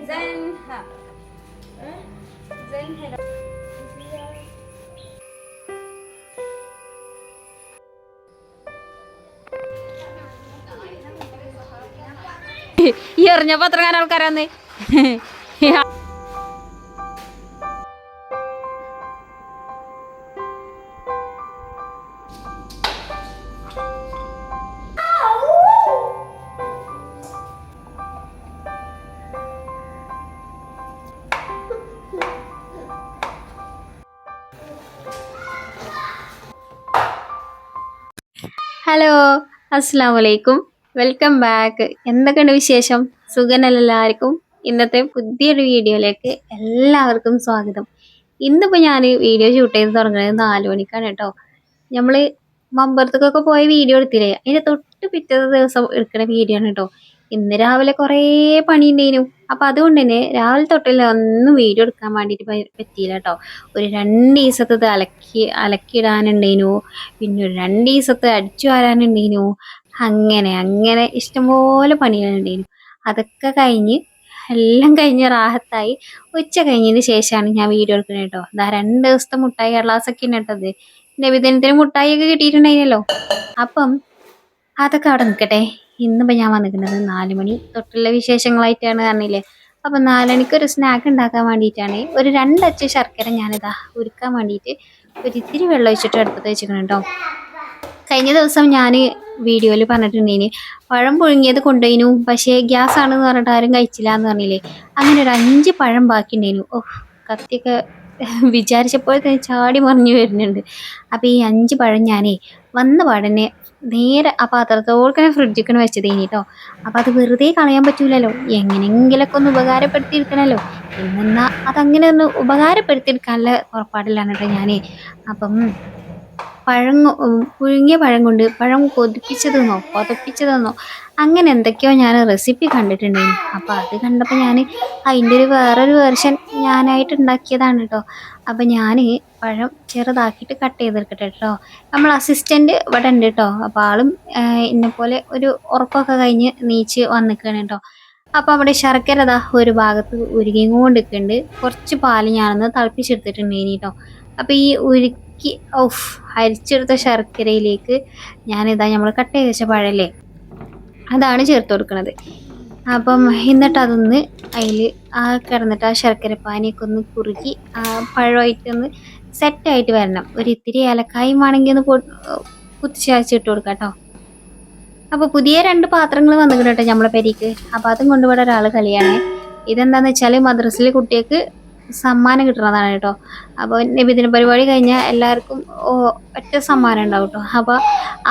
زنها زنها ഈ എറിഞ്ഞപ്പോ എത്ര കാലം ആൾക്കാരാന്ന് ഹലോ അസ്സാം വലൈക്കും വെൽക്കം ബാക്ക്. എന്തൊക്കെയുണ്ട് വിശേഷം? സുഖനല്ലാവർക്കും ഇന്നത്തെ പുതിയൊരു വീഡിയോയിലേക്ക് എല്ലാവർക്കും സ്വാഗതം. ഇന്നിപ്പോൾ ഞാൻ വീഡിയോ ഷൂട്ട് ചെയ്ത് തുടങ്ങുന്നത് നാല് മണിക്കാണ് കേട്ടോ. നമ്മൾ മമ്പറത്തേക്കൊക്കെ പോയ വീഡിയോ എടുത്തില്ലേ? അതിന്റെ തൊട്ട് പിറ്റേ ദിവസം എടുക്കുന്ന വീഡിയോ ആണ് കേട്ടോ. ഇന്ന് രാവിലെ കുറേ പണി ഉണ്ടായിരുന്നു അപ്പം അതുകൊണ്ട് തന്നെ രാവിലെ തൊട്ടില്ല ഒന്നും വീഡിയോ എടുക്കാൻ വേണ്ടിയിട്ട് പ- പറ്റിയില്ല കേട്ടോ ഒരു രണ്ട് ദിവസത്തത് അലക്കി അലക്കിയിടാനുണ്ടേനു. പിന്നെ ഒരു രണ്ട് ദിവസത്തെ അടിച്ചു വരാനുണ്ടേനു. അങ്ങനെ അങ്ങനെ ഇഷ്ടംപോലെ പണികളുണ്ടേനു. അതൊക്കെ കഴിഞ്ഞ് എല്ലാം കഴിഞ്ഞ് റാഹത്തായി. ഉച്ച കഴിഞ്ഞതിന് ശേഷമാണ് ഞാൻ വീഡിയോ എടുക്കുന്നത് കേട്ടോ എന്താ രണ്ട് ദിവസത്തെ മുട്ടായി കടലാസൊക്കെ ഉണ്ട് കേട്ടത്. നബിദിനത്തിന് മുട്ടായി ഒക്കെ കിട്ടിയിട്ടുണ്ടായിരുന്നല്ലോ അപ്പം അതൊക്കെ അവിടെ നിൽക്കട്ടെ ഇന്നിപ്പോൾ ഞാൻ വന്നിരിക്കുന്നത് നാല് മണി തൊട്ടുള്ള വിശേഷങ്ങളായിട്ടാണ് പറഞ്ഞില്ലേ? അപ്പം നാലണിക്ക് ഒരു സ്നാക്ക് ഉണ്ടാക്കാൻ വേണ്ടിയിട്ടാണ്. ഒരു രണ്ടച്ച ശർക്കര ഞാനിതാ ഉരുക്കാൻ വേണ്ടിയിട്ട് ഒരു ഇത്തിരി വെള്ളം ഒഴിച്ചിട്ട് അടുപ്പത്ത് വെച്ചിരിക്കണം കേട്ടോ കഴിഞ്ഞ ദിവസം ഞാൻ വീഡിയോയിൽ പറഞ്ഞിട്ടുണ്ടേന് പഴം പുഴുങ്ങിയത് കൊണ്ടുപോയിനു പക്ഷേ ഗ്യാസ് ആണെന്ന് പറഞ്ഞിട്ട് ആരും കഴിച്ചില്ല എന്ന് പറഞ്ഞില്ലേ? അങ്ങനെ ഒരു അഞ്ച് പഴം ബാക്കി ഉണ്ടായിരുന്നു ഓ കത്തിയൊക്കെ വിചാരിച്ചപ്പോൾ തന്നെ ചാടി മറിഞ്ഞു വരുന്നുണ്ട്. അപ്പോൾ ഈ അഞ്ച് പഴം ഞാനേ വന്ന പാടന്നെ നേരെ ആ പാത്രത്തോടെ ഫ്രിഡ്ജിക്കണ് വെച്ചത് ഇനിട്ടോ അപ്പം അത് വെറുതെ കളയാൻ പറ്റൂലല്ലോ. എങ്ങനെയെങ്കിലൊക്കെ ഒന്ന് ഉപകാരപ്പെടുത്തിയിരിക്കണമല്ലോ ഇന്നെന്നാൽ അതങ്ങനെ ഒന്ന് ഉപകാരപ്പെടുത്തിയെടുക്കാനുള്ള പുറപ്പാടിലാണ് കേട്ടോ ഞാൻ അപ്പം പഴം കൊ- ഉം, പുഴുങ്ങിയ പഴം കൊണ്ട് പഴം കൊതിപ്പിച്ചതെന്നോ കൊതപ്പിച്ചതെന്നോ അങ്ങനെ എന്തൊക്കെയോ ഞാൻ റെസിപ്പി കണ്ടിട്ടുണ്ടായിരുന്നു അപ്പോൾ അത് കണ്ടപ്പോൾ ഞാൻ അതിന്റെ ഒരു വേറൊരു വേർഷൻ ഞാനായിട്ട് ഉണ്ടാക്കിയതാണ് കേട്ടോ അപ്പോൾ ഞാൻ പഴം ചെറുതാക്കിയിട്ട് കട്ട് ചെയ്തെടുക്കട്ടെ കേട്ടോ നമ്മൾ അസിസ്റ്റന്റ് ഇവിടെ ഉണ്ട് കേട്ടോ അപ്പോൾ ആളും എന്നെപ്പോലെ പോലെ ഒരു ഉറക്കമൊക്കെ കഴിഞ്ഞ് നീച്ച് വന്നിക്കുകയാണ് കേട്ടോ അപ്പോൾ അവിടെ ശർക്കര ദാ ഒരു ഭാഗത്ത് ഉരുകിയും കൊണ്ട് നിൽക്കുന്നുണ്ട് കുറച്ച് പാൽ ഞാനൊന്ന് തിളപ്പിച്ചെടുത്തിട്ടുണ്ട് ഇനി കേട്ടോ അപ്പോൾ ഈ ഉരുക്കി ഔഫ് അരിച്ചെടുത്ത ശർക്കരയിലേക്ക് ഞാനിതാ നമ്മൾ കട്ട് ചെയ്ത വെച്ച പഴല്ലേ? അതാണ് ചേർത്ത് കൊടുക്കുന്നത് അപ്പം എന്നിട്ട് അതൊന്ന് അതിൽ ആ കിടന്നിട്ട് ആ ശർക്കര പാനിയൊക്കെ ഒന്ന് കുറുക്കി ആ പഴമായിട്ടൊന്ന് സെറ്റായിട്ട് വരണം. ഒരു ഇത്തിരി ഏലക്കായും വേണമെങ്കിൽ ഒന്ന് പൊ കുത്തിച്ചാച്ചിട്ട് കൊടുക്കാം കേട്ടോ. അപ്പോൾ പുതിയ രണ്ട് പാത്രങ്ങൾ വന്നിട്ടുണ്ട് കേട്ടോ നമ്മളെ പെരിക്ക്. അപ്പോൾ അതും കൊണ്ട് ഒരാൾ കളിയാണ്. ഇതെന്താണെന്ന് വെച്ചാൽ മദ്രസിലെ കുട്ടികൾക്ക് സമ്മാനം കിട്ടുന്നതാണ് കേട്ടോ. അപ്പോൾ നബിദിന പരിപാടി കഴിഞ്ഞാൽ എല്ലാവർക്കും ഒറ്റ സമ്മാനം ഉണ്ടാവും കേട്ടോ. അപ്പോൾ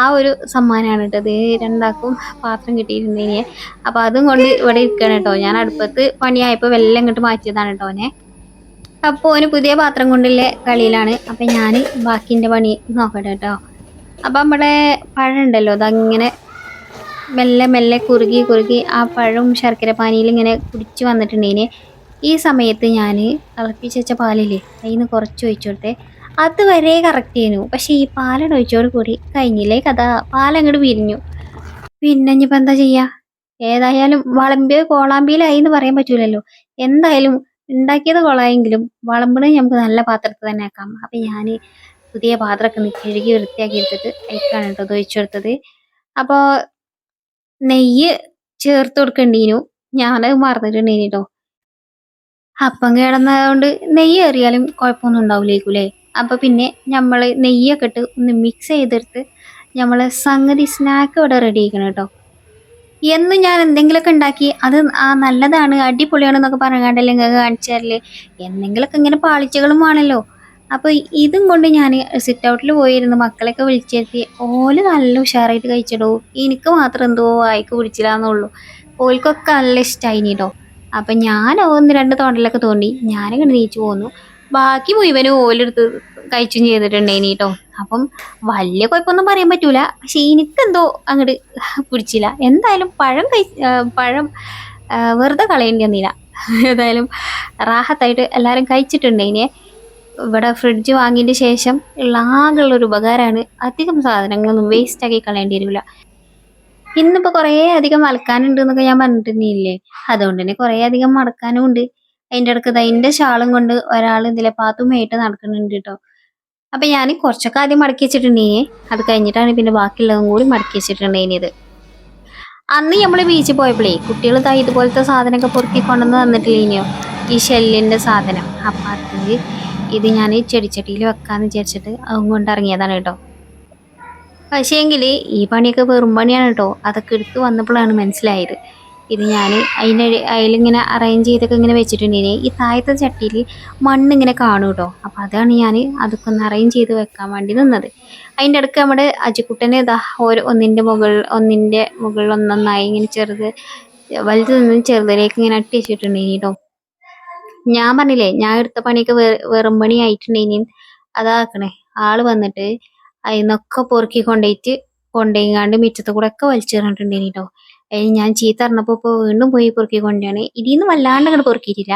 ആ ഒരു സമ്മാനമാണ് കേട്ടോ. ഇത് രണ്ടാക്കും പാത്രം കിട്ടിയിരുന്നതിന് അപ്പോൾ അതും കൊണ്ട് ഇവിടെ ഇരിക്കുകയാണ് കേട്ടോ. ഞാൻ അടുപ്പത്ത് പണിയായപ്പോൾ വെല്ലം ഇങ്ങോട്ട് മാറ്റിയതാണ് കേട്ടോ ഓനെ. അപ്പോൾ ഓന് പുതിയ പാത്രം കൊണ്ടുള്ള കളിയിലാണ്. അപ്പോൾ ഞാൻ ബാക്കിന്റെ പണി നോക്കട്ടെ കേട്ടോ. അപ്പം നമ്മുടെ പഴം ഉണ്ടല്ലോ അതങ്ങനെ മെല്ലെ മെല്ലെ കുറുകി കുറുകി ആ പഴവും ശർക്കര പാനിയിൽ ഇങ്ങനെ കുടിച്ച് വന്നിട്ടുണ്ടേന് ഈ സമയത്ത് ഞാൻ തിളപ്പിച്ച് വെച്ച പാലില്ലേ അതിൽ നിന്ന് കുറച്ച് ഒഴിച്ചു കൊടുത്തേ അതുവരെ കറക്റ്റ് ചെയ്യുന്നു പക്ഷേ ഈ പാലട ഒഴിച്ചോട് കൂടി കഴിഞ്ഞില്ലേ കഥ. പാലങ്ങോട്ട് പിരിഞ്ഞു പിന്നെ ഇനിയിപ്പോൾ എന്താ ചെയ്യുക ഏതായാലും വളമ്പിയത് കോളാമ്പിയിലായി എന്ന് പറയാൻ പറ്റൂലല്ലോ. എന്തായാലും ഉണ്ടാക്കിയത് കൊള്ളായെങ്കിലും വളമ്പണത് നമുക്ക് നല്ല പാത്രത്തിൽ തന്നെ ആക്കാം. അപ്പം ഞാൻ പുതിയ പാത്രമൊക്കെ കഴുകി വൃത്തിയാക്കി എടുത്തിട്ട് അയക്കാണ് കേട്ടോ ഇത് ഒഴിച്ചു കൊടുത്തത്. അപ്പോൾ നെയ്യ് ചേർത്ത് കൊടുക്കേണ്ടീനു. ഞാനത് മറന്നിട്ടുണ്ടേനി കേട്ടോ. അപ്പം കിടന്നതുകൊണ്ട് നെയ്യ് ഏറിയാലും കുഴപ്പമൊന്നും ഉണ്ടാവില്ലേക്കൂലേ? അപ്പം പിന്നെ നമ്മൾ നെയ്യൊക്കെ ഇട്ട് ഒന്ന് മിക്സ് ചെയ്തെടുത്ത് നമ്മൾ സംഗതി സ്നാക്ക് ഇവിടെ റെഡി ആക്കണം കേട്ടോ. എന്നും ഞാൻ എന്തെങ്കിലുമൊക്കെ ഉണ്ടാക്കി അത് ആ നല്ലതാണ് അടിപൊളിയാണ് എന്നൊക്കെ പറഞ്ഞാണ്ടല്ലേ നിങ്ങൾക്ക് കാണിച്ചു തരൽ? എന്തെങ്കിലുമൊക്കെ ഇങ്ങനെ പാളിച്ചകളും ആണല്ലോ അപ്പോൾ ഇതും കൊണ്ട് ഞാൻ സിറ്റ് ഔട്ടിൽ പോയിരുന്നു മക്കളെയൊക്കെ വിളിച്ചെത്തി ഓൽ നല്ല ഉഷാറായിട്ട് കഴിച്ചിടൂ. എനിക്ക് മാത്രം എന്തോ വായിക്ക് പിടിച്ചില്ലാന്നുള്ളൂ. ഓൽക്കൊക്കെ നല്ല ഇഷ്ടമായി കേട്ടോ അപ്പം ഞാൻ ഒന്ന് രണ്ട് തോണ്ടലൊക്കെ തോണ്ടി ഞാനിങ്ങനെ നീച്ചു പോന്നു. ബാക്കി മുഴുവനും ഓലെടുത്ത് കഴിച്ചും ചെയ്തിട്ടുണ്ടേനി കേട്ടോ അപ്പം വലിയ കുഴപ്പമൊന്നും പറയാൻ പറ്റൂല. പക്ഷെ എനിക്കെന്തോ അങ്ങോട്ട് പിടിച്ചില്ല. എന്തായാലും പഴം കഴി പഴം വെറുതെ കളയേണ്ടി വന്നില്ല. ഏതായാലും റാഹത്തായിട്ട് എല്ലാവരും കഴിച്ചിട്ടുണ്ടേനെ ഇവിടെ ഫ്രിഡ്ജ് വാങ്ങിയതിന് ശേഷം ഉള്ള ആകെയുള്ള ഒരു ഉപകാരമാണ് അധികം സാധനങ്ങളൊന്നും വേസ്റ്റ് ആക്കി കളയേണ്ടി വരില്ല. ഇന്നിപ്പോ കുറേ അധികം വലക്കാനുണ്ട് എന്നൊക്കെ ഞാൻ പറഞ്ഞിട്ടില്ലേ? അതുകൊണ്ട് തന്നെ കുറേ അധികം മടക്കാനും ഉണ്ട് അതിന്റെ ഇടയ്ക്ക് അതിന്റെ ഷാളും കൊണ്ട് ഒരാൾ ഇതിലെ പാത്തുമായിട്ട് നടക്കുന്നുണ്ട് കേട്ടോ അപ്പൊ ഞാൻ കുറച്ചൊക്കെ ആദ്യം മടക്കി വെച്ചിട്ടുണ്ടേനി. അത് കഴിഞ്ഞിട്ടാണ് പിന്നെ ബാക്കിയുള്ളതും കൂടി മടക്കി വെച്ചിട്ടുണ്ടേനിയത് അന്ന് നമ്മൾ ബീച്ചിൽ പോയപ്പോഴേ കുട്ടികൾ താ ഇതുപോലത്തെ സാധനമൊക്കെ പൊറുക്കി കൊണ്ടുവന്ന് തന്നിട്ടില്ലേനിയോ? ഈ ഷെല്ലിന്റെ സാധനം. അപ്പൊ അത് ഇത് ഞാൻ ചെടിച്ചട്ടിയിൽ വെക്കാന്ന് വിചാരിച്ചിട്ട് അതും കൊണ്ട് ഇറങ്ങിയതാണ് കേട്ടോ പക്ഷേങ്കിൽ ഈ പണിയൊക്കെ വെറും പണിയാണ് കേട്ടോ അതൊക്കെ എടുത്ത് വന്നപ്പോഴാണ് മനസ്സിലായത്. ഇത് ഞാൻ അതിന്റെ അതിലിങ്ങനെ അറേഞ്ച് ചെയ്തൊക്കെ ഇങ്ങനെ വെച്ചിട്ടുണ്ടെങ്കിൽ ഈ താഴത്തെ ചട്ടിയിൽ മണ്ണിങ്ങനെ കാണും കേട്ടോ അപ്പോൾ അതാണ് ഞാൻ അതൊക്കെ ഒന്ന് അറേഞ്ച് ചെയ്ത് വെക്കാൻ വേണ്ടി നിന്നത്. അതിന്റെ ഇടയ്ക്ക് നമ്മുടെ അജിക്കുട്ടനെ ഇതാ ഓരോ ഒന്നിന്റെ മുകളിൽ ഒന്നിന്റെ മുകളിൽ ഒന്നൊന്നായി ഇങ്ങനെ ചെറുത് വലുത് നിന്ന് ചെറുതിലേക്ക് ഇങ്ങനെ അട്ടി വെച്ചിട്ടുണ്ടെങ്കിൽ കേട്ടോ ഞാൻ പറഞ്ഞില്ലേ ഞാൻ എടുത്ത പണിയൊക്കെ വെറും പണി ആയിട്ടുണ്ടെങ്കിൽ അതാക്കണേ. ആൾ വന്നിട്ട് അതിന്നൊക്കെ പൊറുക്കി കൊണ്ടുപോയിട്ട് കൊണ്ടുപോയിങ്ങാണ്ട് മിറ്റത്ത് കൂടെ ഒക്കെ വലിച്ചെറിഞ്ഞിട്ടുണ്ടേനി കേട്ടോ അതിന് ഞാൻ ചീത്ത അറിഞ്ഞപ്പോ ഇപ്പൊ വീണ്ടും പോയി പൊറുക്കി കൊണ്ടാണ് ഇതിന്ന് വല്ലാണ്ട് അങ്ങോട്ട് പൊറുക്കിയിട്ടില്ല.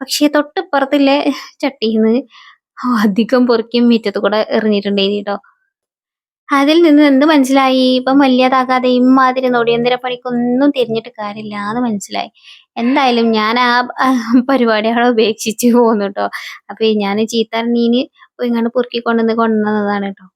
പക്ഷെ തൊട്ടിപ്പുറത്തില്ലേ ചട്ടിന്ന് അധികം പൊറുക്കി മിറ്റത്ത് കൂടെ എറിഞ്ഞിട്ടുണ്ടേനി കേട്ടോ അതിൽ നിന്ന് എന്ത് മനസ്സിലായി? ഇപ്പം വലിയതാകാതെ ഇമ്മാതിരി നൊടിയന്തര പണിക്കൊന്നും തിരിഞ്ഞിട്ട് കാര്യമില്ല എന്ന് മനസ്സിലായി. എന്തായാലും ഞാൻ ആ പരിപാടികളെ ഉപേക്ഷിച്ച് പോന്നു കേട്ടോ അപ്പൊ ഞാൻ ചീത്തറിഞ്ഞീന് ഇങ്ങോട്ട് പൊറുക്കി കൊണ്ടുവന്ന് കൊണ്ടുവന്നതാണ് കേട്ടോ.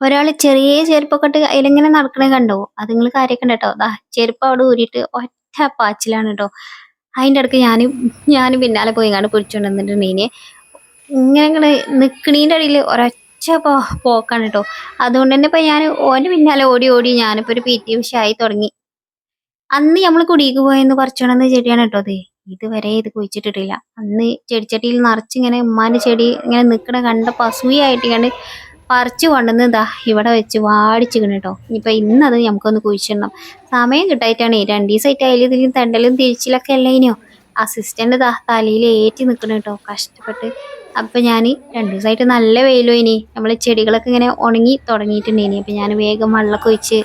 ഒരാൾ ചെറിയ ചെരുപ്പൊക്കെ ഇട്ട് അതിലിങ്ങനെ നടക്കണ കണ്ടോ? അത് നിങ്ങൾ കാര്യമൊക്കെ കേട്ടോ ദാ ചെരുപ്പ് അവിടെ ഊരിയിട്ട് ഒറ്റ പാച്ചിലാണ് കേട്ടോ അതിന്റെ ഇടയ്ക്ക് ഞാൻ ഞാൻ പിന്നാലെ പോയി കാണാൻ പിടിച്ചുകൊണ്ടിരുന്നിട്ടുണ്ട് വന്നിട്ടുണ്ടെങ്കിൽ ഇങ്ങനെ ഇങ്ങനെ നിൽക്കണീന്റെ ഇടയിൽ ഒരൊച്ച പോ പോക്കാണ് കേട്ടോ അതുകൊണ്ട് തന്നെ ഇപ്പം ഞാൻ ഓന്റെ പിന്നാലെ ഓടി ഓടി ഞാനിപ്പോൾ ഒരു പി ടി ഉഷയായി തുടങ്ങി. അന്ന് നമ്മൾ കുടിക്ക് പോയെന്ന് പറിച്ചോണെന്ന് ചെടിയാണ് കേട്ടോ അത്. ഇതുവരെ ഇത് കുഴിച്ചിട്ടിട്ടില്ല. അന്ന് ചെടിച്ചട്ടിയിൽ നിറച്ച് ഇങ്ങനെ ഉമ്മാന്റെ ചെടി ഇങ്ങനെ നിൽക്കണ കണ്ട അസൂയായിട്ട് ഇങ്ങനെ പറിച്ചു കൊണ്ടുവന്ന് ഇതാ ഇവിടെ വെച്ച് വാടിച്ചിക്കണ് കേട്ടോ ഇനിയിപ്പോൾ ഇന്നത് നമുക്കൊന്ന് കുഴിച്ചിടണം. സമയം കിട്ടായിട്ടാണ്. രണ്ട് ദിവസമായിട്ട് അതിൽ ഇതിലും തണ്ടലും തിരിച്ചിലൊക്കെ അല്ലേനോ അസിസ്റ്റന്റ് ദാ തലയിൽ ഏറ്റി നിൽക്കണ കേട്ടോ കഷ്ടപ്പെട്ട് അപ്പൊ ഞാൻ രണ്ടു ദിവസമായിട്ട് നല്ല വെയിലും ഇനി നമ്മൾ ചെടികളൊക്കെ ഇങ്ങനെ ഉണങ്ങി തുടങ്ങിയിട്ടുണ്ടേനി അപ്പൊ ഞാൻ വേഗം വെള്ളമൊക്കെ ഒഴിച്ച്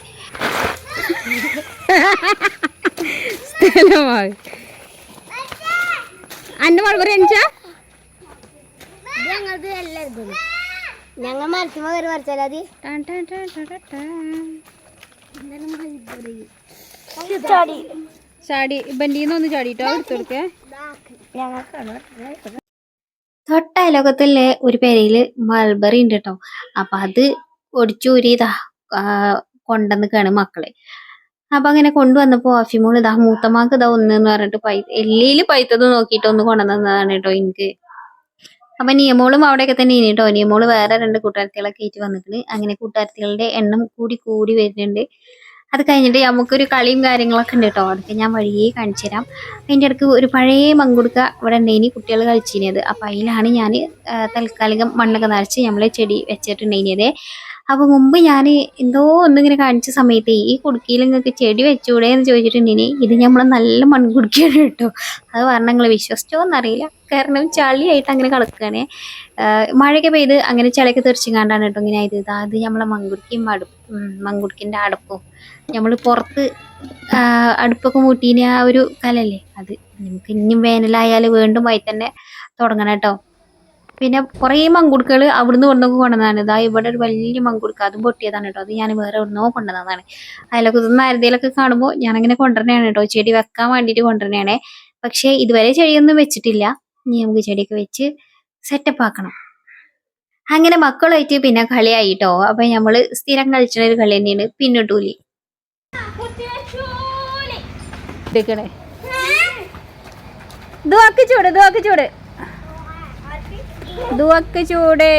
അന്റെ ഞങ്ങളത് ഞങ്ങൾ മരത്തുമ്പോ കയറി മറിച്ചാൽ അത്. ചാടി. ബണ്ടീന്ന് ഒന്ന് ചാടിട്ടോ? എടുത്തു കൊടുക്കേ. അയലോകത്തിലെ ഒരു പെരയിൽ മൾബറി ഉണ്ട് കേട്ടോ അപ്പൊ അത് ഒടിച്ചൂരി ഇതാ കൊണ്ടുവന്നിക്കാണ് മക്കൾ. അപ്പൊ അങ്ങനെ കൊണ്ടുവന്നപ്പോ അഫിമോൾ ഇതാ മൂത്തമാക്ക് ഇതാ ഒന്ന് പറഞ്ഞിട്ട് പൈ എല്ലിയിൽ പൈത്തത് നോക്കിയിട്ട് ഒന്ന് കൊണ്ടുവന്നതാണ് കേട്ടോ എനിക്ക്. അപ്പൊ നിയമോളും അവിടെയൊക്കെ തന്നെ ഇനി കേട്ടോ നിയമോൾ വേറെ രണ്ട് കൂട്ടുകാരത്തികളൊക്കെ ആയിട്ട് വന്നിട്ടുണ്ട് അങ്ങനെ കൂട്ടുകാരത്തികളുടെ എണ്ണം കൂടി കൂടി വരുന്നുണ്ട്. അത് കഴിഞ്ഞിട്ട് നമുക്കൊരു കളിയും കാര്യങ്ങളൊക്കെ ഉണ്ട് കേട്ടോ. അതൊക്കെ ഞാൻ വഴിയേ കാണിച്ചു തരാം അതിന്റെ ഇടയ്ക്ക് ഒരു പഴയ മങ്കുടുക്ക ഇവിടെ ഉണ്ടേനി കുട്ടികൾ കളിച്ചിരുന്നത്. അപ്പം അതിലാണ് ഞാൻ താൽക്കാലികം മണ്ണൊക്കെ നിറച്ച് നമ്മൾ ചെടി വെച്ചിട്ടുണ്ടേനിയത് അപ്പോൾ മുമ്പ് ഞാൻ എന്തോ ഒന്നിങ്ങനെ കാണിച്ച സമയത്ത് ഈ കുടുക്കിയിൽ നിങ്ങൾക്ക് ചെടി വെച്ചൂടെ എന്ന് ചോദിച്ചിട്ടുണ്ടെങ്കിൽ ഇത് നമ്മൾ നല്ല മൺകുടുക്കിയാണ് കേട്ടോ. അത് പറഞ്ഞാൽ നിങ്ങൾ വിശ്വസിച്ചോ എന്നറിയില്ല. കാരണം ചളിയായിട്ട് അങ്ങനെ കളക്കുകയാണ് മഴയൊക്കെ പെയ്ത് അങ്ങനെ ചളിയൊക്കെ തെറിച്ചും കണ്ടാണ് കേട്ടോ ഇങ്ങനെ ആയത്. ഇതാ ഇത് നമ്മളെ മങ്കുടുക്കിയും അടുപ്പ് മങ്കുടുക്കിന്റെ അടപ്പും നമ്മൾ പുറത്ത് അടുപ്പൊക്കെ മൂട്ടീന് ആ ഒരു കലല്ലേ അത് നമുക്ക് ഇനിയും വേനലായാൽ വീണ്ടും വൈ തന്നെ തുടങ്ങണം കേട്ടോ. പിന്നെ കുറേ മങ്കുടുക്കൾ അവിടുന്ന് കൊണ്ടൊക്കെ കൊണ്ടുവന്നതാണ്. ഇതാ ഇവിടെ ഒരു വലിയ മങ്കുടുക്ക അതും പൊട്ടിയതാണ് കേട്ടോ. അത് ഞാൻ വേറെ എവിടുന്നോ കൊണ്ടുവന്നതാണ്. അതിലൊക്കെ ഇതൊന്നും ആരുതേലൊക്കെ കാണുമ്പോൾ ഞാനങ്ങനെ കൊണ്ടുവരണേ കേട്ടോ. ചെടി വെക്കാൻ വേണ്ടിയിട്ട് കൊണ്ടുവരണേ പക്ഷേ ഇതുവരെ ചെടിയൊന്നും വെച്ചിട്ടില്ല. ഇനി നമുക്ക് ചെടിയൊക്കെ വെച്ച് സെറ്റപ്പ് ആക്കണം. അങ്ങനെ മക്കളായിട്ട് പിന്നെ കളിയായിട്ടോ അപ്പൊ നമ്മൾ സ്ഥിരം കളിച്ചിരുന്ന ഒരു കളി തന്നെയാണ് പിന്നിട്ടൂലി എടുക്കണേ ദുവാക്ക് ചൂട് ദുവാക്ക് ചൂട്. ദുവാക്ക് ചൂട്.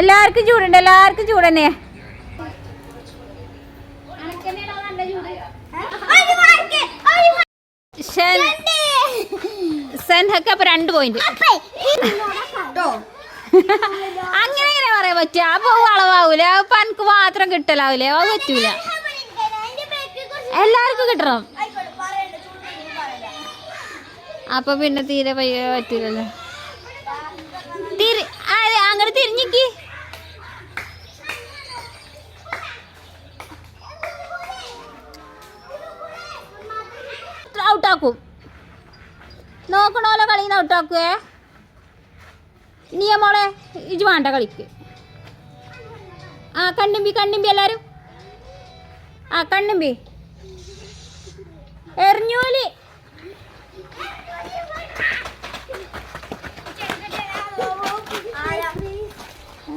എല്ലാവർക്കും ചൂടുണ്ട് എല്ലാവർക്കും ചൂട് തന്നെ. സെൻഹക്ക് അപ്പൊ രണ്ട് പോയിന്റ് അങ്ങനെ അങ്ങനെ പറയാൻ പറ്റുക അപ്പൊ അളവാവൂല അപ്പൊ എനിക്ക് മാത്രം കിട്ടലാവൂലേ അത് പറ്റൂല. എല്ലാവർക്കും കിട്ടണം. അപ്പൊ പിന്നെ തീരെ പയ്യ പറ്റില്ലല്ലോ തിരി അങ്ങനെ തിരിഞ്ഞിക്ക്. ഔട്ടാക്കും നോക്കണോലെ കളിന്ന് ഔട്ടാക്കുവേ നീ ഇജ് വേണ്ട കളിക്ക്. ആ കണ്ണുമ്പി കണ്ണുമ്പി എല്ലാരും. ആ കണ്ണുമ്പി എറിഞ്ഞൂലി.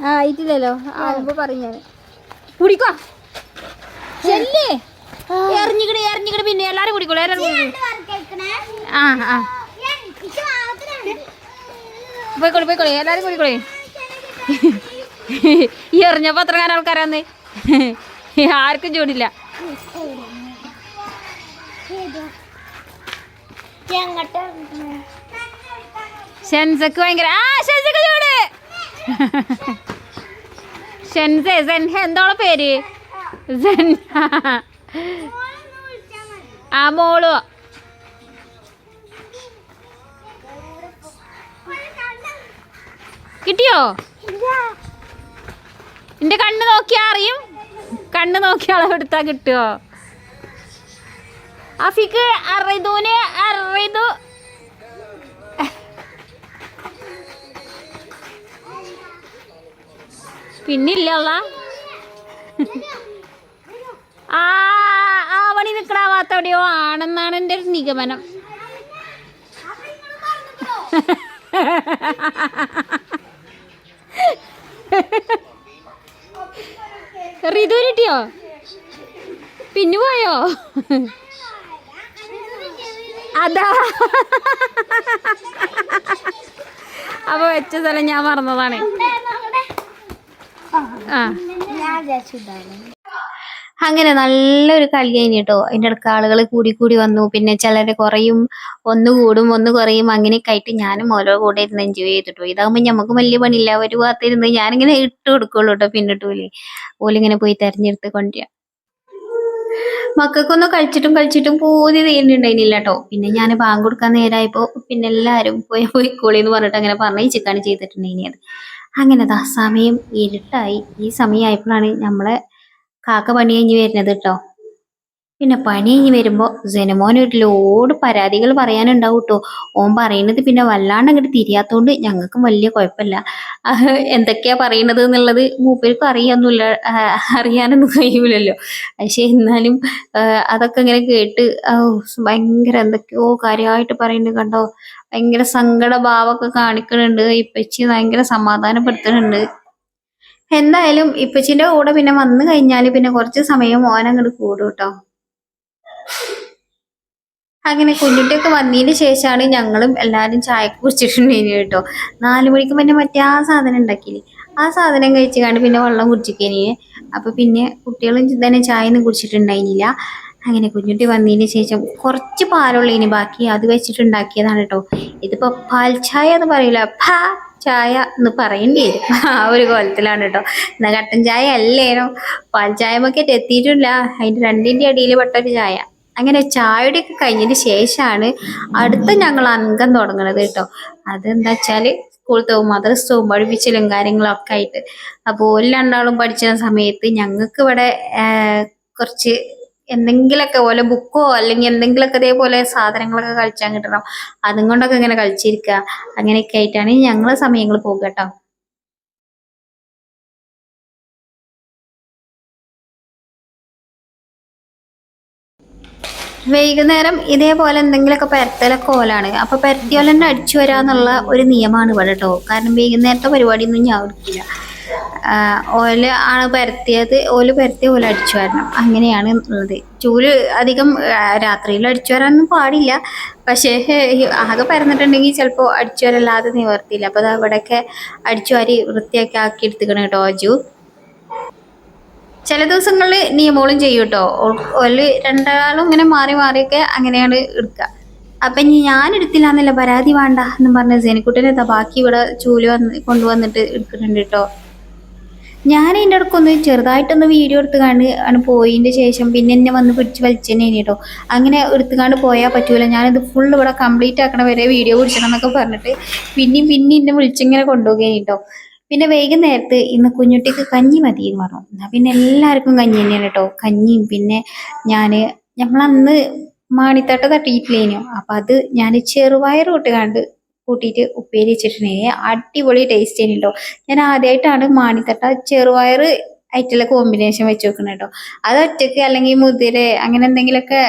ആ ആയിട്ടില്ലല്ലോ ആവുമ്പോ പറഞ്ഞു കുടിക്കോ? ചെല്ലേ? എറിഞ്ഞിക്കട് എറിഞ്ഞിക്കട് പിന്നെ എല്ലാരും കുടിക്കോളൂ എല്ലാരും കുടിക്കോളൂ. ആ ആ. പോയിക്കോളി പോയിക്കോളി എല്ലാരും കുടിക്കോളി. ഈ എറിഞ്ഞപ്പോ അത്ര കാലം ആൾക്കാരാന്ന്. ആർക്കും ചൂടില്ല ഷെൻസക്ക് ഭയങ്കര ആ ഷെൻസക്ക് ചൂട്. ഷെൻസെ സെൻഹ എന്തോളെ പേര്? ആ മോൾ. കിട്ടിയോ? എന്റെ കണ്ണ് നോക്കിയാ അറിയും. കണ്ണ് നോക്കിയാളെ എടുത്താ കിട്ടുവോ? അഫിക്ക് അറിതൂന് അറിതു പിന്നില്ല ആ ആവണി പണി നിക്കണാവാത്ത എവിടെയോ ആണെന്നാണ് എന്റെ ഒരു നിഗമനം. റിതു കിട്ടിയോ? പിന്നു പോയോ അതാ. അപ്പൊ വെച്ച സ്ഥലം ഞാൻ ആ. അങ്ങനെ നല്ലൊരു കളി കഴിഞ്ഞു കേട്ടോ അതിന്റെ ഇടയ്ക്ക് ആളുകൾ കൂടി കൂടി വന്നു. പിന്നെ ചിലർ കുറയും ഒന്ന് കൂടും ഒന്ന് കുറയും. അങ്ങനെയൊക്കെ ആയിട്ട് ഞാനും ഓരോ കൂടെ ഇരുന്ന് എൻജോയ് ചെയ്തിട്ടു. ഇതാകുമ്പോൾ നമുക്ക് വലിയ പണിയില്ല. ഒരു ഭാഗത്തിരുന്ന് ഞാനിങ്ങനെ ഇട്ട് കൊടുക്കുള്ളൂ കേട്ടോ പിന്നിട്ടൂലേ. ഓലിങ്ങനെ പോയി തെരഞ്ഞെടുത്ത് കൊണ്ടുവരിക മക്കൾക്കൊന്നും കളിച്ചിട്ടും കളിച്ചിട്ടും പൂതി തീരുന്നുണ്ടായിരുന്നില്ല കേട്ടോ പിന്നെ ഞാൻ ബാങ്ക് കൊടുക്കാൻ നേരമായപ്പോ പിന്നെ എല്ലാരും പോയി പോയിക്കോളി എന്ന് പറഞ്ഞിട്ട് അങ്ങനെ പറഞ്ഞു പറഞ്ഞിച്ചിക്കാണ് ചെയ്തിട്ടുണ്ടായിരുന്നത്. അങ്ങനെ ദാ സമയം ഇരുട്ടായി. ഈ സമയമായപ്പോഴാണ് നമ്മളെ കാക്ക പണി കഴിഞ്ഞ് വരുന്നത് കേട്ടോ പിന്നെ പണി കഴിഞ്ഞ് വരുമ്പോൾ ജനമോൻ ഒരു ലോഡ് പരാതികൾ പറയാനുണ്ടാവും കേട്ടോ ഓൻ പറയുന്നത് പിന്നെ വല്ലാണ്ട് അങ്ങോട്ട് തിരിയാത്തോണ്ട് ഞങ്ങൾക്കും വലിയ കുഴപ്പമില്ല എന്തൊക്കെയാ പറയുന്നത് എന്നുള്ളത് മൂപ്പർക്കും അറിയാന്നൊന്നുമില്ല അറിയാനൊന്നും കഴിയൂലല്ലോ. പക്ഷെ എന്നാലും അതൊക്കെ ഇങ്ങനെ കേട്ട് ഭയങ്കര എന്തൊക്കെയോ കാര്യമായിട്ട് പറയുന്നത് കണ്ടോ. ഭയങ്കര സങ്കടഭാവമൊക്കെ കാണിക്കണുണ്ട്. ഇപ്പച്ചി ഭയങ്കര സമാധാനപ്പെടുത്തുന്നുണ്ട് എന്തായാലും ഇപ്പച്ചിന്റെ കൂടെ പിന്നെ വന്നു കഴിഞ്ഞാൽ പിന്നെ കുറച്ച് സമയം ഓനങ്ങോട്ട് കൂടും കേട്ടോ അങ്ങനെ കുഞ്ഞുട്ടിയൊക്കെ വന്നതിന് ശേഷമാണ് ഞങ്ങളും എല്ലാവരും ചായ കുടിച്ചിട്ടുണ്ടെങ്കിൽ കേട്ടോ. നാലു മണിക്ക് പിന്നെ മറ്റേ ആ സാധനം ഉണ്ടാക്കിയില്ലേ? ആ സാധനം കഴിച്ച് കണ്ട് പിന്നെ വെള്ളം കുടിച്ചിക്കേനി. അപ്പൊ പിന്നെ കുട്ടികളും തന്നെ ചായ ഒന്നും കുടിച്ചിട്ടുണ്ടായിരുന്നില്ല അങ്ങനെ കുഞ്ഞുട്ടി വന്നതിന് ശേഷം കുറച്ച് പാലുള്ളതിന് ബാക്കി അത് വെച്ചിട്ടുണ്ടാക്കിയതാണ് കേട്ടോ. ഇതിപ്പോ പാൽ ചായ എന്ന് പറയില്ല പാ ചായ എന്ന് പറയേണ്ടി വരും. ആ ഒരു കോലത്തിലാണ് കേട്ടോ. എന്നാ കട്ടൻ ചായ അല്ലേനോ? പാൽ ചായ മൊക്കെ എത്തിയിട്ടില്ല. അതിന്റെ രണ്ടിന്റെ അടിയിൽ പെട്ട ഒരു ചായ. അങ്ങനെ ചായയുടെ ഒക്കെ കഴിഞ്ഞതിന് ശേഷമാണ് അടുത്ത ഞങ്ങൾ അംഗം തുടങ്ങണത് കേട്ടോ. അതെന്താ വെച്ചാൽ സ്കൂളത്തവും മദ്രസവും പഠിപ്പിച്ചലും കാര്യങ്ങളൊക്കെ ആയിട്ട്. അപ്പോൾ ഒരു രണ്ടാളും പഠിച്ചിരുന്ന സമയത്ത് ഞങ്ങൾക്ക് ഇവിടെ കുറച്ച് എന്തെങ്കിലുമൊക്കെ പോലെ ബുക്കോ അല്ലെങ്കിൽ എന്തെങ്കിലുമൊക്കെ ഇതേപോലെ സാധനങ്ങളൊക്കെ കളിച്ചാൽ കിട്ടണം. അതും കൊണ്ടൊക്കെ ഇങ്ങനെ കളിച്ചിരിക്കുക. അങ്ങനെയൊക്കെ ആയിട്ടാണ് ഞങ്ങളെ സമയങ്ങൾ പോകുക കേട്ടോ. വൈകുന്നേരം ഇതേപോലെ എന്തെങ്കിലുമൊക്കെ പരത്തലൊക്കെ ഓലാണ്. അപ്പൊ പരത്തിയോലെ തന്നെ അടിച്ചു വരാന്നുള്ള ഒരു നിയമമാണ് ഇവിടെ കേട്ടോ കാരണം വൈകുന്നേരത്തെ പരിപാടിയൊന്നും ഞാൻ ഓർക്കില്ല ഓൽ ആണ് പരത്തിയത്. ഓൽ പരത്തിയ പോലെ അടിച്ചു വരണം. അങ്ങനെയാണ് ഉള്ളത്. ചൂൽ അധികം രാത്രിയിൽ അടിച്ചു വരാനൊന്നും പാടില്ല. പക്ഷേ ആകെ പരന്നിട്ടുണ്ടെങ്കിൽ ചിലപ്പോൾ അടിച്ചു വരല്ലാതെ നിവർത്തിയില്ല. അപ്പോൾ അവിടെയൊക്കെ അടിച്ചു വാരി വൃത്തിയാക്കി ആക്കി എടുത്തിക്കണം കേട്ടോ അജു ചില ദിവസങ്ങളിൽ നിയമോളും ചെയ്യും കേട്ടോ. ഒരു രണ്ടാളും ഇങ്ങനെ മാറി മാറിയൊക്കെ അങ്ങനെയാണ് എടുക്കുക. അപ്പൊ ഇനി ഞാൻ എടുത്തില്ല എന്നല്ല പരാതി വേണ്ട എന്ന് പറഞ്ഞ സേനിക്കുട്ടനെ ബാക്കി ഇവിടെ ചൂൽ വന്ന് കൊണ്ടുവന്നിട്ട് എടുക്കുന്നുണ്ട് കേട്ടോ. ഞാൻ അതിന്റെ അടുക്കൊന്ന് ചെറുതായിട്ടൊന്ന് വീഡിയോ എടുത്ത് കണ്ട് ആണ് പോയതിന്റെ ശേഷം പിന്നെ എന്നെ വന്ന് പിടിച്ച് വലിച്ചെന്നെ കേട്ടോ. അങ്ങനെ എടുത്തുകാണ്ട് പോയാൽ പറ്റൂല. ഞാനിത് ഫുൾ ഇവിടെ കംപ്ലീറ്റ് ആക്കണ വരെ വീഡിയോ പിടിച്ചണം എന്നൊക്കെ പറഞ്ഞിട്ട് പിന്നെയും പിന്നെ എന്നെ വിളിച്ചിങ്ങനെ കൊണ്ടുപോകുകയാണ് കേട്ടോ. പിന്നെ വൈകുന്നേരത്ത് ഇന്ന് കുഞ്ഞുട്ടിക്ക് കഞ്ഞി മതി എന്ന് പറഞ്ഞു. എന്നാ പിന്നെ എല്ലാവർക്കും കഞ്ഞി തന്നെയാണ് കേട്ടോ കഞ്ഞിയും പിന്നെ ഞാൻ നമ്മളന്ന് മാണിത്തട്ട തട്ടിയിട്ടില്ലേനു? അപ്പൊ അത് ഞാൻ ചെറുപയർ ഇട്ട് കണ്ട് കൂട്ടിയിട്ട് ഉപ്പേരി വെച്ചിട്ടുണ്ടെങ്കിൽ അടിപൊളി ടേസ്റ്റ് ചെയ്യുന്നുണ്ടോ ഞാൻ ആദ്യമായിട്ടാണ് മാണിത്തട്ട ചെറുപയർ ആയിട്ടുള്ള കോമ്പിനേഷൻ വെച്ച് വെക്കുന്നത് കേട്ടോ അത് ഒറ്റയ്ക്ക് അല്ലെങ്കിൽ മുതിര അങ്ങനെ എന്തെങ്കിലുമൊക്കെ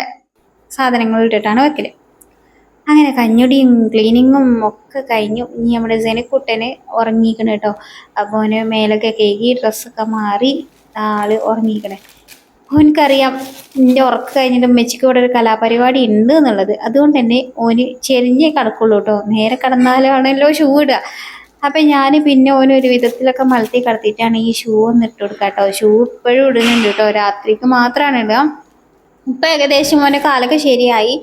സാധനങ്ങൾ ഇട്ടിട്ടാണ് വെക്കൽ. അങ്ങനെ കഞ്ഞുടിയും ക്ലീനിങ്ങും ഒക്കെ കഴിഞ്ഞു. ഇനി നമ്മുടെ ജനക്കുട്ടന് ഉറങ്ങിക്കണം കേട്ടോ. അപ്പോൾ അവന് മേലൊക്കെ കേകി ഡ്രസ്സൊക്കെ മാറി ആൾ ഉറങ്ങിക്കണേ ഓനക്കറിയാം എന്റെ ഉറക്കം കഴിഞ്ഞിട്ട് ഉമ്മച്ചിക്ക് ഇവിടെ ഒരു കലാപരിപാടി ഉണ്ട് എന്നുള്ളത്. അതുകൊണ്ട് തന്നെ ഓന് ചെരിഞ്ഞേ കിടക്കുള്ളൂ കേട്ടോ. നേരെ കിടന്നാലാണല്ലോ ഷൂ ഇടുക. അപ്പം ഞാൻ പിന്നെ ഓന് ഒരു വിധത്തിലൊക്കെ മലത്തി കിടത്തിയിട്ടാണ് ഈ ഷൂ ഒന്ന് ഇട്ട് കൊടുക്കുക കേട്ടോ. ഷൂ ഇപ്പോഴും ഇടുന്നുണ്ട് കേട്ടോ. രാത്രിക്ക് മാത്രമാണ് ഇടുക. ഇപ്പം ഏകദേശം അവന്റെ കാലൊക്കെ ശരിയായി.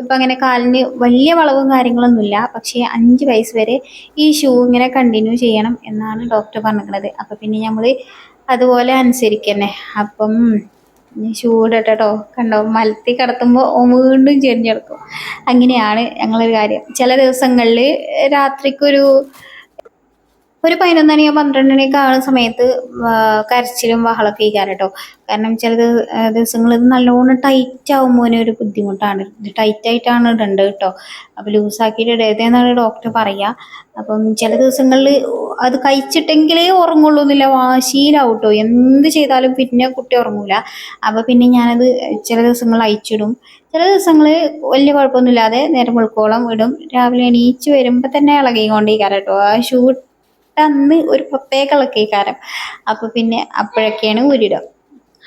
ഇപ്പം അങ്ങനെ കാലിന് വലിയ വളവും കാര്യങ്ങളൊന്നുമില്ല. പക്ഷേ അഞ്ച് വയസ്സ് വരെ ഈ ഷൂ ഇങ്ങനെ കണ്ടിന്യൂ ചെയ്യണം എന്നാണ് ഡോക്ടർ പറഞ്ഞിരിക്കുന്നത്. അപ്പം പിന്നെ നമ്മൾ അതുപോലെ അനുസരിക്കന്നെ. അപ്പം ഷൂ ഇടട്ടോ കണ്ടോ? മലത്തി കടത്തുമ്പോൾ വീണ്ടും ചെരിഞ്ഞെടുക്കും. അങ്ങനെയാണ് ഞങ്ങളൊരു കാര്യം. ചില ദിവസങ്ങളിൽ രാത്രിക്കൊരു ഒരു പതിനൊന്നണിയോ പന്ത്രണ്ട് മണിയൊക്കെ ആവുന്ന സമയത്ത് കരച്ചിലും ബഹളമൊക്കെ ചെയ്യാറ് കേട്ടോ കാരണം ചില ദിവസങ്ങൾ ഇത് നല്ലോണം ടൈറ്റ് ആകുമ്പോൾ ഒരു ബുദ്ധിമുട്ടാണ്. ഇത് ടൈറ്റ് ആയിട്ടാണ് ഇടേണ്ടത് കേട്ടോ അപ്പോൾ ലൂസാക്കിയിട്ട് ഇടേതെന്നാണ് ഡോക്ടർ പറയുക അപ്പം ചില ദിവസങ്ങളിൽ അത് കഴിച്ചിട്ടെങ്കിലേ ഉറങ്ങുള്ളൂ എന്നില്ല വാശിയിലാവും കേട്ടോ എന്ത് ചെയ്താലും പിന്നെ കുട്ടി ഉറങ്ങൂല. അപ്പോൾ പിന്നെ ഞാനത് ചില ദിവസങ്ങൾ അയച്ചിടും ചില ദിവസങ്ങളിൽ വലിയ കുഴപ്പമൊന്നുമില്ലാതെ നേരം മുൾക്കോളം ഇടും. രാവിലെ എണീച്ച് വരുമ്പോൾ തന്നെ ഇളകിക്കൊണ്ടിരിക്കാറ് കേട്ടോ ആ ഷൂ അന്ന് ഒരു പ്രത്യേക ഇളക്കിക്കാരം അപ്പോൾ പിന്നെ അപ്പോഴൊക്കെയാണ് ഊരിടുക.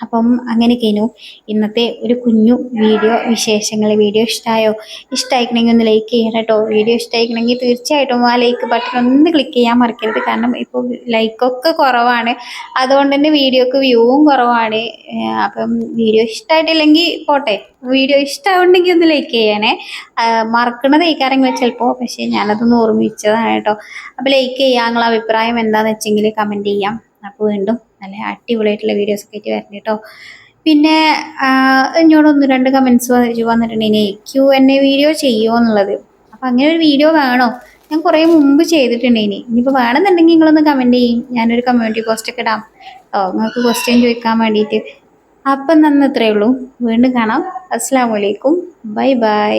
അപ്പം അങ്ങനെയൊക്കെയായിരുന്നു ഇന്നത്തെ ഒരു കുഞ്ഞു വീഡിയോ വിശേഷങ്ങൾ വീഡിയോ ഇഷ്ടമായോ ഇഷ്ടമായിക്കണമെങ്കിൽ ഒന്ന് ലൈക്ക് ചെയ്യണം കേട്ടോ. വീഡിയോ ഇഷ്ടമായിക്കണമെങ്കിൽ തീർച്ചയായിട്ടും ആ ലൈക്ക് ബട്ടൺ ഒന്ന് ക്ലിക്ക് ചെയ്യാൻ മറക്കരുത്. കാരണം ഇപ്പോൾ ലൈക്കൊക്കെ കുറവാണ്. അതുകൊണ്ട് തന്നെ വീഡിയോക്ക് വ്യൂവും കുറവാണ്. അപ്പം വീഡിയോ ഇഷ്ടമായിട്ടില്ലെങ്കിൽ പോട്ടെ. വീഡിയോ ഇഷ്ടമുണ്ടെങ്കിൽ ഒന്ന് ലൈക്ക് ചെയ്യണേ. മറക്കണത് വെച്ചാൽ ചിലപ്പോൾ. പക്ഷേ ഞാനതൊന്ന് ഓർമ്മിച്ചതാണ് കേട്ടോ. അപ്പം ലൈക്ക് ചെയ്യാനുള്ള അഭിപ്രായം എന്താണെന്ന് വെച്ചെങ്കിൽ കമന്റ് ചെയ്യാം. അപ്പോൾ വീണ്ടും നല്ല അടിപൊളിയായിട്ടുള്ള വീഡിയോസ് ഒക്കെ ആയിട്ട് വരണം കേട്ടോ പിന്നെ എന്നോട് ഒന്ന് രണ്ട് കമൻസ് വന്നിട്ടുണ്ടെങ്കിൽ ക്യു എൻ എ വീഡിയോ ചെയ്യുമോ എന്നുള്ളത്. അപ്പം അങ്ങനെ ഒരു വീഡിയോ വേണോ? ഞാൻ കുറേ മുമ്പ് ചെയ്തിട്ടുണ്ടേനി ഇനിയിപ്പോൾ വേണമെന്നുണ്ടെങ്കിൽ നിങ്ങളൊന്ന് കമന്റ് ചെയ്യും. ഞാനൊരു കമ്മ്യൂണിറ്റി പോസ്റ്റ് ഒക്കെ ഇടാം. ഓ നിങ്ങൾക്ക് ക്വസ്റ്റ്യൻ ചോദിക്കാൻ വേണ്ടിയിട്ട്. അപ്പം നന്ന് ഇത്രയേ ഉള്ളൂ. വീണ്ടും കാണാം. അസ്സാം വലൈക്കും ബൈ ബൈ.